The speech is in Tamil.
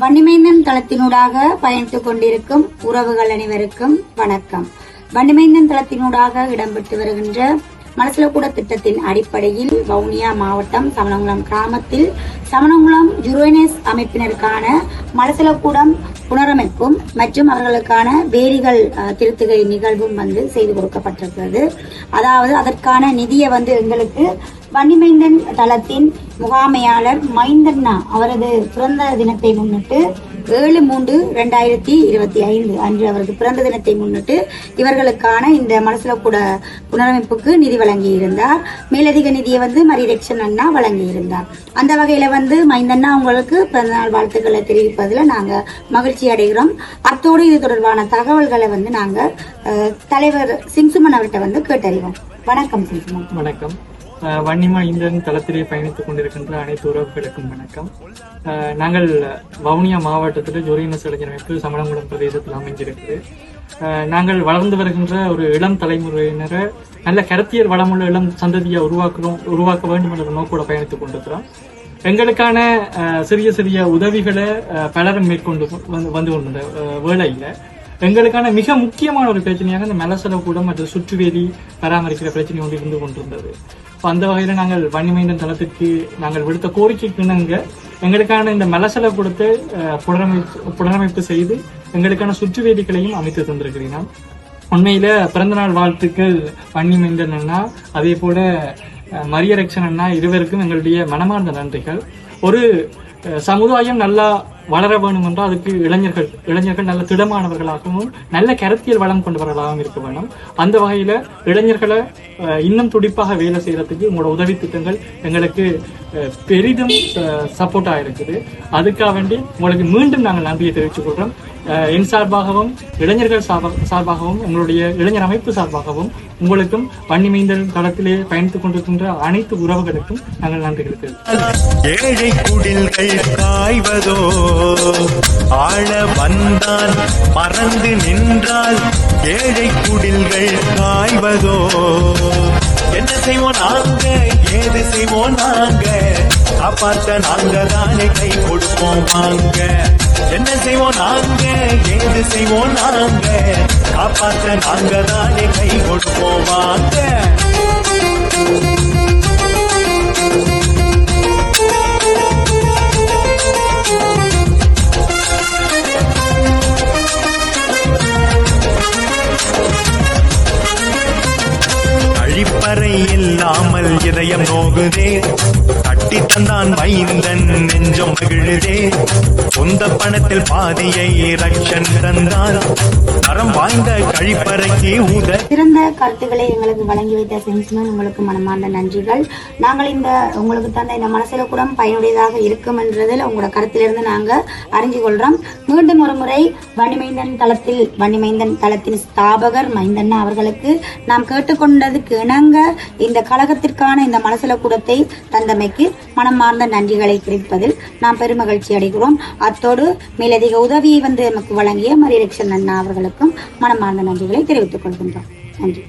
வன்னிமைந்தன் தளத்தினூடாக பயணித்துக் கொண்டிருக்கும் உறவுகள் அனைவருக்கும் வணக்கம். வன்னிமைந்தன் தளத்தினூடாக இடம்பெற்று வருகின்ற மனசிலக்கூட திட்டத்தின் அடிப்படையில் வவுனியா மாவட்டம் சமணங்குளம் கிராமத்தில் சமணங்குளம் யுரேனஸ் அமைப்பினருக்கான மலசலக்கூடம் புனரமைப்பும் மற்றும் அவர்களுக்கான வேரிகள் திருத்துகை நிகழ்வும் வந்து செய்து கொடுக்கப்பட்டிருக்கிறது. அதாவது அதற்கான நிதியை வந்து எங்களுக்கு வன்னிமைந்தன் தளத்தின் முகாமையாளர் மைந்தண்ணா அவரது பிறந்த தினத்தை முன்னிட்டு ஏழு மூன்று ரெண்டாயிரத்தி இருபத்தி ஐந்து அன்று அவரது பிறந்த தினத்தை முன்னிட்டு இவர்களுக்கான இந்த மனசுல கூட புனரமைப்புக்கு நிதி வழங்கியிருந்தார். மேலதிக நிதியை வந்து மரியரக்ஷன் அண்ணா வழங்கியிருந்தார். அந்த வகையில வந்து மைந்தண்ணா உங்களுக்கு பிறந்தநாள் வாழ்த்துக்களை தெரிவிப்பதில் நாங்கள் மகிழ்ச்சி அடைகிறோம். அத்தோடு இது தொடர்பான தகவல்களை வந்து நாங்கள் தலைவர் சிம்சுமன் அவர்கிட்ட வந்து கேட்டறிவோம். வணக்கம் சிம்சுமன். வணக்கம். வன்னிமா இந்தியன் தளத்திலே பயணித்துக் கொண்டிருக்கின்ற அனைத்து உறவுகளுக்கும் வணக்கம். நாங்கள் வவுனியா மாவட்டத்தில் ஜோரியனஸ் இளைஞரமைப்பு சமணங்குளம் பிரதேசத்தில் அமைஞ்சிருக்குது நாங்கள் வளர்ந்து வருகின்ற ஒரு இளம் தலைமுறையினரை நல்ல கருத்தியல் வளமுள்ள இளம் சந்ததியை உருவாக்கணும் உருவாக்க வேண்டும் என்ற நோக்கோட பயணித்துக் கொண்டிருக்கிறோம். எங்களுக்கான சிறிய சிறிய உதவிகளை பலரும் மேற்கொண்டு வந்து கொண்டிருந்த வேலையில் எங்களுக்கான மிக முக்கியமான ஒரு பிரச்சனையாக இந்த மெலசல கூட மற்றும் சுற்றுவேலி பராமரிக்கிற பிரச்சனை ஒன்று இருந்து கொண்டிருந்தது. இப்போ அந்த வகையில் நாங்கள் வன்னிமைந்தன் தளத்துக்கு நாங்கள் விடுத்த கோரிக்கைக்கு இணங்க எங்களுக்கான இந்த மெலசல கூடத்தை புனரமைப்பு புனரமைப்பு செய்து எங்களுக்கான சுற்றுவேலிகளையும் அமைத்து தந்திருக்கிறீர்கள் உண்மையில பிறந்தநாள் வாழ்த்துக்கள் வன்னிமைந்தன் அண்ணா அதே போல மரியரக்ஷன் அண்ணா இருவருக்கும் எங்களுடைய மனமார்ந்த நன்றிகள். ஒரு சமுதாயம் நல்லா வளர வேணும் என்றால் அதுக்கு இளைஞர்கள் இளைஞர்கள் நல்ல திடமானவர்களாகவும் நல்ல கருத்தியல் வளம் கொண்டவர்களாகவும் இருக்க வேண்டும். அந்த வகையில் இளைஞர்களை இன்னும் துடிப்பாக வேலை செய்கிறதுக்கு உங்களோட உதவி திட்டங்கள் எங்களுக்கு பெரிதும் சப்போர்ட்டாக இருக்குது. அதுக்காக வேண்டி உங்களுக்கு மீண்டும் நாங்கள் நன்றியை தெரிவித்துக் கொள்கிறோம். என் சார்பாகவும் இளைஞர்கள் சார்பாகவும் உங்களுடைய இளைஞர் அமைப்பு சார்பாகவும் உங்களுக்கும் பன்னிமைந்தன் தளத்திலே பயணித்துக் கொண்டிருக்கின்ற அனைத்து உறவுகளுக்கும் நாங்கள் நன்றி ஏழை குடில்கள் காய்வதோ ஆழ வந்தான் மறந்து நின்றால் ஏழை குடில்கள் காய்வதோ. என்ன செய்வோம் நாங்க ஏது செய்வோம் நாங்க? காப்பாற்ற நாங்க தானே கை கொடுப்போம் வாங்க. என்ன செய்வோம் நாங்க? ஏது செய்வோம் நாங்க? காப்பாற்ற நாங்க தானே கை கொடுப்போம் வாங்க. கழிப்பறை இல்லாமல் இதயம் நோகுதே. கட்டி தந்தான் மைந்தன் நெஞ்சம் மகிழுதே சொந்த பணத்தில் பாதியை ரக்ஷன் தந்தான் தரம் வாய்ந்த கழிப்பறைக்கு ஊத. சிறந்த கருத்துக்களை எங்களுக்கு வழங்கி வைத்த சென்ஸ்மேன் உங்களுக்கு மனமார்ந்த நன்றிகள். நாங்கள் இந்த உங்களுக்கு தந்த இந்த மனசில கூட பயனுடையதாக இருக்கும் என்றதில் உங்களோட கருத்திலிருந்து நாங்க அறிஞ்சு கொள்றோம். மீண்டும் ஒரு முறை வண்டிமைந்தன் தளத்தில் வண்டிமைந்தன் தளத்தின் ஸ்தாபகர் மைந்தன் அவர்களுக்கு நாம் கேட்டுக்கொண்டதுக்கு இணங்க இந்த கழகத்திற்கான இந்த மனசில கூடத்தை தந்தமைக்கு மனமார்ந்த நன்றிகளை தெரிவிப்பதில் நாம் பெருமகிழ்ச்சி அடைகிறோம். அத்தோடு மேலதிக உதவியை வந்து நமக்கு வழங்கிய மரியலட்சன் அண்ணா அவர்களுக்கும் மனமார்ந்த நன்றிகளை தெரிவித்துக் கொள்கின்றோம். நன்றி.